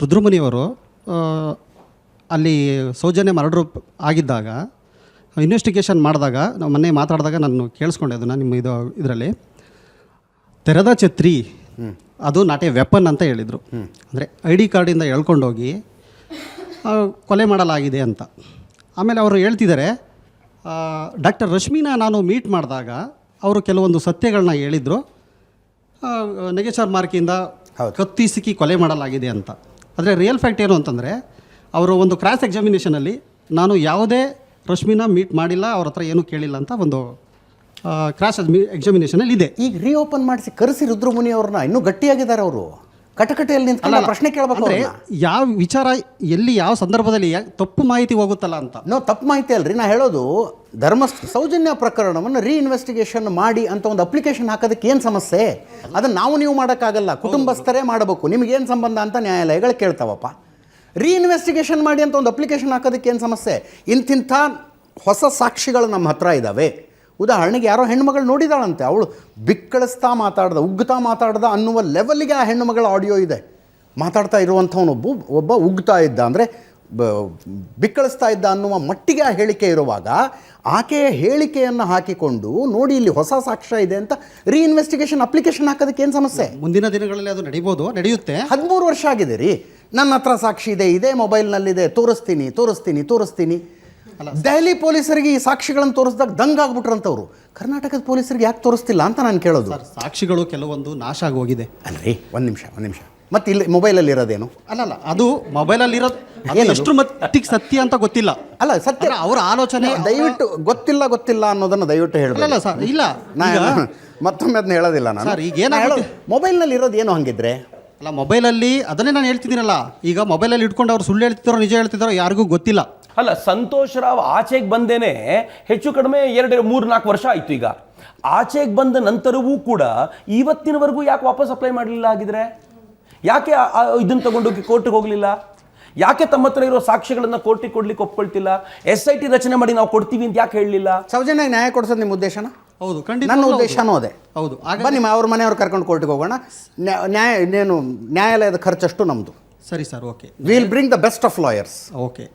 ರುದ್ರಮುನಿಯವರು ಅಲ್ಲಿ ಸೌಜನ್ಯ ಮರಡ್ರು ಆಗಿದ್ದಾಗ ಇನ್ವೆಸ್ಟಿಗೇಷನ್ ಮಾಡಿದಾಗ ನಾವು ಮೊನ್ನೆ ಮಾತಾಡಿದಾಗ ನಾನು ಕೇಳಿಸ್ಕೊಂಡೆ ಅದನ್ನು ನಿಮ್ಮ ಇದು ಇದರಲ್ಲಿ. ತೆರೆದ ಛತ್ರಿ ಅದು ನಾಟ್ ಎ ವೆಪನ್ ಅಂತ ಹೇಳಿದರು. ಅಂದರೆ ಐ ಡಿ ಕಾರ್ಡಿಂದ ಎಳ್ಕೊಂಡೋಗಿ ಆ, ಕೊಲೆ ಮಾಡಲಾಗಿದೆ ಅಂತ. ಆಮೇಲೆ ಅವರು ಹೇಳ್ತಿದ್ದಾರೆ ಡಾಕ್ಟರ್ ರಶ್ಮಿನ ನಾನು ಮೀಟ್ ಮಾಡಿದಾಗ ಅವರು ಕೆಲವೊಂದು ಸತ್ಯಗಳನ್ನ ಹೇಳಿದರು. ನೆಗೆಚಾರ್ ಮಾರ್ಕಿಂದ ಕತ್ತಿಸಿಕ್ಕಿ ಕೊಲೆ ಮಾಡಲಾಗಿದೆ ಅಂತ. ಆದರೆ ರಿಯಲ್ ಫ್ಯಾಕ್ಟ್ ಏನು ಅಂತಂದರೆ, ಅವರು ಒಂದು ಕ್ರಾಸ್ ಎಕ್ಸಾಮಿನೇಷನಲ್ಲಿ ನಾನು ಯಾವುದೇ ರಶ್ಮಿನ ಮೀಟ್ ಮಾಡಿಲ್ಲ, ಅವ್ರ ಹತ್ರ ಏನೂ ಕೇಳಿಲ್ಲ ಅಂತ ಒಂದು ಕ್ರಾಸ್ ಎಕ್ಸಾಮಿನೇಷನಲ್ಲಿ ಇದೆ. ಈಗ ರೀಓಪನ್ ಮಾಡಿಸಿ ಕರೆಸಿ ರುದ್ರಮುನಿ ಅವ್ರನ್ನ, ಇನ್ನೂ ಗಟ್ಟಿಯಾಗಿದ್ದಾರೆ ಅವರು. ಕಟಕಟೆಯಲ್ಲಿ ನಿಂತ್ಕೊಂಡು ಪ್ರಶ್ನೆ ಕೇಳಬೇಕು ಅಂದ್ರೆ ಯಾವ ವಿಚಾರ ಎಲ್ಲಿ ಯಾವ ಸಂದರ್ಭದಲ್ಲಿ ಯಾ- ತಪ್ಪು ಮಾಹಿತಿ ಹೋಗುತ್ತಲ್ಲ ಅಂತ? ನೋ ತಪ್ಪು ಮಾಹಿತಿ ಅಲ್ರಿ. ನಾ ಹೇಳೋದು ಧರ್ಮ ಸೌಜನ್ಯ ಪ್ರಕರಣವನ್ನು ರೀಇನ್ವೆಸ್ಟಿಗೇಷನ್ ಮಾಡಿ ಅಂತ ಒಂದು ಅಪ್ಲಿಕೇಶನ್ ಹಾಕೋದಕ್ಕೆ ಏನು ಸಮಸ್ಯೆ? ಅದನ್ನು ನಾವು ನೀವು ಮಾಡೋಕ್ಕಾಗಲ್ಲ. ಕುಟುಂಬಸ್ಥರೇ ಮಾಡಬೇಕು. ನಿಮಗೇನು ಸಂಬಂಧ ಅಂತ ನ್ಯಾಯಾಲಯಗಳು ಕೇಳ್ತಾವಪ್ಪ. ರೀಇನ್ವೆಸ್ಟಿಗೇಷನ್ ಮಾಡಿ ಅಂತ ಒಂದು ಅಪ್ಲಿಕೇಶನ್ ಹಾಕೋದಕ್ಕೆ ಏನು ಸಮಸ್ಯೆ? ಇಂತಿಂಥ ಹೊಸ ಸಾಕ್ಷಿಗಳು ನಮ್ಮ ಹತ್ರ ಇದ್ದಾವೆ ಉದಾಹರಣೆಗೆ ಯಾರೋ ಹೆಣ್ಮಗಳು ನೋಡಿದಾಳಂತೆ ಅವಳು ಬಿಕ್ಕಳಿಸ್ತಾ ಮಾತಾಡ್ದ ಉಗ್ತಾ ಮಾತಾಡ್ದ ಅನ್ನುವ ಲೆವೆಲ್ಗೆ ಆ ಹೆಣ್ಣುಮಗಳ ಆಡಿಯೋ ಇದೆ. ಮಾತಾಡ್ತಾ ಇರುವಂಥವನೊಬ್ಬ ಒಬ್ಬ ಉಗ್ತಾ ಇದ್ದ ಅಂದರೆ ಬಿಕ್ಕಳಿಸ್ತಾ ಇದ್ದ ಅನ್ನುವ ಮಟ್ಟಿಗೆ ಆ ಹೇಳಿಕೆ ಇರುವಾಗ ಆಕೆಯ ಹೇಳಿಕೆಯನ್ನು ಹಾಕಿಕೊಂಡು ನೋಡಿ ಇಲ್ಲಿ ಹೊಸ ಸಾಕ್ಷ್ಯ ಇದೆ ಅಂತ ರೀಇನ್ವೆಸ್ಟಿಗೇಷನ್ ಅಪ್ಲಿಕೇಶನ್ ಹಾಕೋದಕ್ಕೆ ಏನು ಸಮಸ್ಯೆ? ಮುಂದಿನ ದಿನಗಳಲ್ಲಿ ಅದು ನಡೀಬೋದು ನಡೆಯುತ್ತೆ. ಹದಿಮೂರು ವರ್ಷ ಆಗಿದೆ ರೀ. ನನ್ನ ಹತ್ರ ಸಾಕ್ಷಿ ಇದೆ ಇದೇ ಮೊಬೈಲ್ನಲ್ಲಿದೆ ತೋರಿಸ್ತೀನಿ ತೋರಿಸ್ತೀನಿ ತೋರಿಸ್ತೀನಿ. ದೆಹಲಿ ಪೊಲೀಸರಿಗೆ ಈ ಸಾಕ್ಷಿಗಳನ್ನು ತೋರಿಸಿದಾಗ ದಂಗಾಗ್ಬಿಟ್ರಂತವ್ರು ಕರ್ನಾಟಕದ ಪೊಲೀಸರಿಗೆ ಯಾಕೆ ತೋರಿಸ್ತಿಲ್ಲ ಅಂತ ನಾನು ಕೇಳೋದು. ಸರ್ ಸಾಕ್ಷಿಗಳು ಕೆಲವೊಂದು ನಾಶ ಆಗೋಗಿದೆ. ಅಲ್ರಿ ಒಂದು ನಿಮಿಷ ಒಂದು ನಿಮಿಷ. ಮತ್ತೆ ಇಲ್ಲಿ ಮೊಬೈಲಲ್ಲಿ ಇರೋದೇನು? ಅಲ್ಲಲ್ಲ ಅದು ಮೊಬೈಲಲ್ಲಿ ಇರೋದು? ಎಷ್ಟು ಮಟ್ಟಿಗೆ ಸತ್ಯ ಅಂತ ಗೊತ್ತಿಲ್ಲ. ಅಲ್ಲ ಸತ್ಯ ಅವರ ಆಲೋಚನೆ ದಯವಿಟ್ಟು ಗೊತ್ತಿಲ್ಲ ಗೊತ್ತಿಲ್ಲ ಅನ್ನೋದನ್ನ ದಯವಿಟ್ಟು ಹೇಳಿ ಹೇಳಲ್ಲ ಸರ್ ಇಲ್ಲ. ನಾನು ಮತ್ತೊಮ್ಮೆ ಅದನ್ನ ಹೇಳೋದಿಲ್ಲ ನಾನು. ಸರ್, ಈಗ ಏನಾಗುತ್ತೆ? ಮೊಬೈಲ್ನಲ್ಲಿ ಇರೋದು ಏನು ಹಂಗಿದ್ರೆ? ಅಲ್ಲ ಮೊಬೈಲಲ್ಲಿ ಅದನ್ನೇ ನಾನು ಹೇಳ್ತಿದ್ದೀನಲ್ಲ ಈಗ ಮೊಬೈಲಲ್ಲಿ ಇಟ್ಕೊಂಡು ಅವ್ರು ಸುಳ್ಳು ಹೇಳ್ತಿದ್ದಾರೋ ನಿಜ ಹೇಳ್ತಿದ್ದಾರೋ ಯಾರಿಗೂ ಗೊತ್ತಿಲ್ಲ. ಅಲ್ಲ ಸಂತೋಷ್ ರಾವ್ ಆಚೆಗೆ ಬಂದೇನೆ ಹೆಚ್ಚು ಕಡಿಮೆ ಎರಡು ಮೂರು ನಾಲ್ಕು ವರ್ಷ ಆಯ್ತು ಈಗ. ಆಚೆಗೆ ಬಂದ ನಂತರವೂ ಕೂಡ ಇವತ್ತಿನವರೆಗೂ ಯಾಕೆ ವಾಪಸ್ ಅಪ್ಲೈ ಮಾಡಲಿಲ್ಲ ಆಗಿದ್ರೆ ಯಾಕೆ ಇದನ್ನು ತಗೊಂಡೋಗಿ ಕೋರ್ಟ್ಗೆ ಹೋಗಲಿಲ್ಲ? ಯಾಕೆ ತಮ್ಮ ಹತ್ರ ಇರೋ ಸಾಕ್ಷ್ಯಗಳನ್ನ ಕೋರ್ಟಿಗೆ ಕೊಡ್ಲಿಕ್ಕೆ ಒಪ್ಕೊಳ್ತಿಲ್ಲ? ಎಸ್ ಐ ಟಿ ರಚನೆ ಮಾಡಿ ನಾವು ಕೊಡ್ತೀವಿ ಅಂತ ಯಾಕೆ ಹೇಳಲಿಲ್ಲ? ಸೌಜನ್ಯ ನ್ಯಾಯ ಕೊಡ್ಸೋದು ನಿಮ್ಮ ಉದ್ದೇಶನ? ಹೌದು ಖಂಡಿತ ನನ್ನ. ಉದ್ದೇಶನೂ ಅದೇ. ಹೌದು ಆಗ ಬನ್ನಿ ಅವ್ರ ಮನೆಯವ್ರು ಕರ್ಕೊಂಡು ಕೋರ್ಟಿಗೆ ಹೋಗೋಣ. ನ್ಯಾಯ ಇನ್ನೇನು ನ್ಯಾಯಾಲಯದ ಖರ್ಚಷ್ಟು ನಮ್ಮದು ಸರಿ sir okay. Will bring the best of lawyers okay.